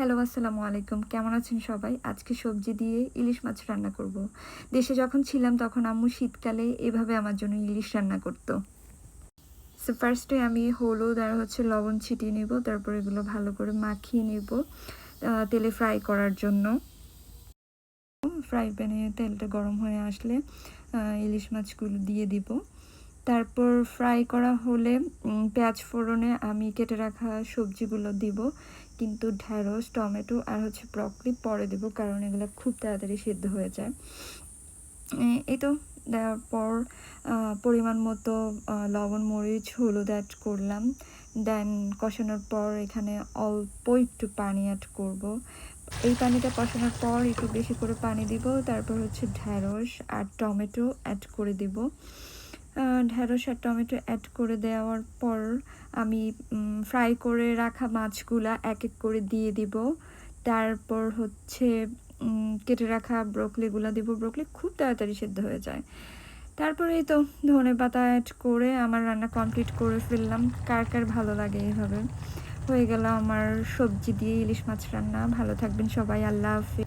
Hello, আসসালামু আলাইকুম। কেমন আছেন সবাই? আজকে সবজি দিয়ে ইলিশ মাছ রান্না করব। দেশে যখন ছিলাম তখন আম্মু শীতকালে এভাবে আমার জন্য ইলিশ রান্না করতো। সো ফার্স্টে আমি হলুদ আর হচ্ছে লবণ ছিটিয়ে নেব, তারপর এগুলো ভালো করে মাখিয়ে নিব তেলে ফ্রাই করার জন্য। ফ্রাই প্যানে তেলটা গরম হয়ে আসলে ইলিশ মাছগুলো দিয়ে দিব। তারপর ফ্রাই করা হলে পেঁয়াজ ফোড়নে আমি কেটে রাখা সবজিগুলো দিব। কিন্তু ঢ্যাঁড়স, টমেটো আর হচ্ছে ব্রকলি পরে দেবো কারণ এগুলো খুব তাড়াতাড়ি সিদ্ধ হয়ে যায়। এই তো দেওয়ার পর পরিমাণ মতো লবণ, মরিচ, হলুদ অ্যাড করলাম। দেন কষানোর পর এখানে অল্প একটু পানি অ্যাড করব। এই পানিটা কষানোর পর একটু বেশি করে পানি দিব। তারপর হচ্ছে ঢ্যাঁড়স আর টমেটো অ্যাড করে দিব। ঢেঁড়স আর টমেটো অ্যাড করে দেওয়ার পর আমি ফ্রাই করে রাখা মাছগুলা এক এক করে দিয়ে দিব। তারপর হচ্ছে কেটে রাখা ব্রোকলিগুলো দিব। ব্রোকলি খুব তাড়াতাড়ি সেদ্ধ হয়ে যায়। তারপরে তারপরেই তো ধনে পাতা অ্যাড করে আমার রান্না কমপ্লিট করে ফেললাম। কার কার ভালো লাগে এইভাবে? হয়ে গেল আমার সবজি দিয়ে ইলিশ মাছ রান্না। ভালো থাকবেন সবাই। আল্লাহ হাফিজ।